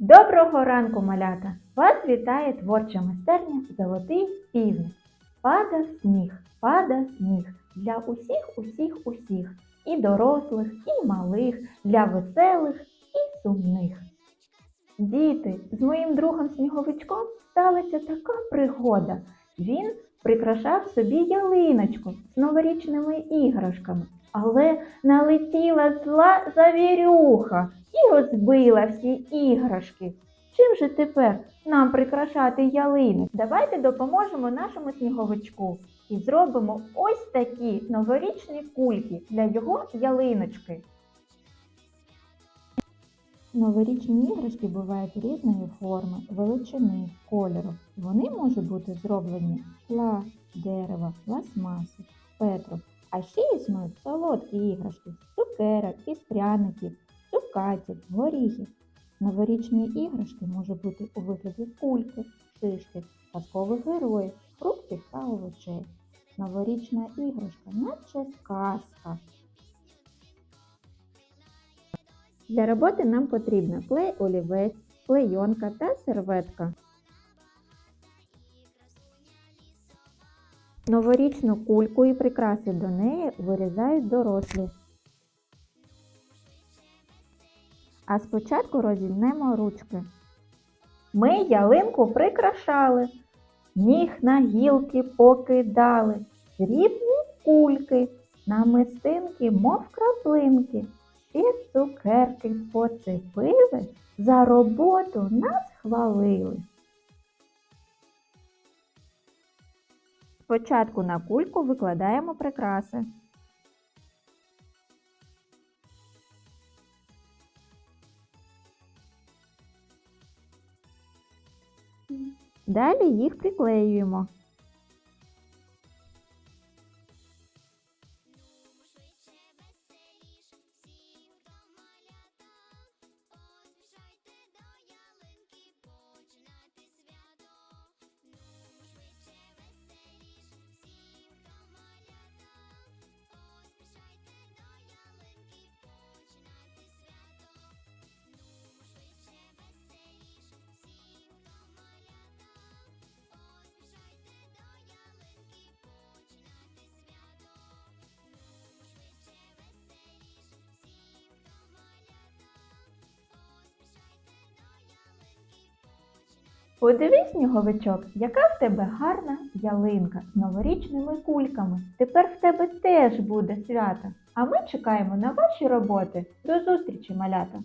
Доброго ранку, малята! Вас вітає творча майстерня Золотий півник. Пада сніг, пада сніг для усіх, усіх, усіх, і дорослих, і малих, для веселих і сумних. Діти, з моїм другом сніговичком сталася така пригода. Він прикрашав собі ялиночку з новорічними іграшками, але налетіла зла завірюха і розбила всі іграшки. Чим же тепер нам прикрашати ялини? Давайте допоможемо нашому сніговичку і зробимо ось такі новорічні кульки для його ялиночки. Новорічні іграшки бувають різної форми, величини, кольору. Вони можуть бути зроблені з скла, дерева, пластмаси, петру. А ще існують солодкі іграшки з цукерок, із пряників, цукатів, горіхів. Новорічні іграшки можуть бути у вигляді кульки, шишки, казкових героїв, фруктів та овочей. Новорічна іграшка, наче казка. Для роботи нам потрібно клей олівець, клейонка та серветка. Новорічну кульку і прикраси до неї вирізають дорослі. А спочатку розімнемо ручки. Ми ялинку прикрашали, сніг на гілки покидали, срібні кульки, намистинки, мов краплинки. Ще цукерки поцепили, за роботу нас хвалили. Спочатку на кульку викладаємо прикраси. Далі їх приклеюємо. Подивись, сніговичок, яка в тебе гарна ялинка з новорічними кульками. Тепер в тебе теж буде свято. А ми чекаємо на ваші роботи. До зустрічі, малята!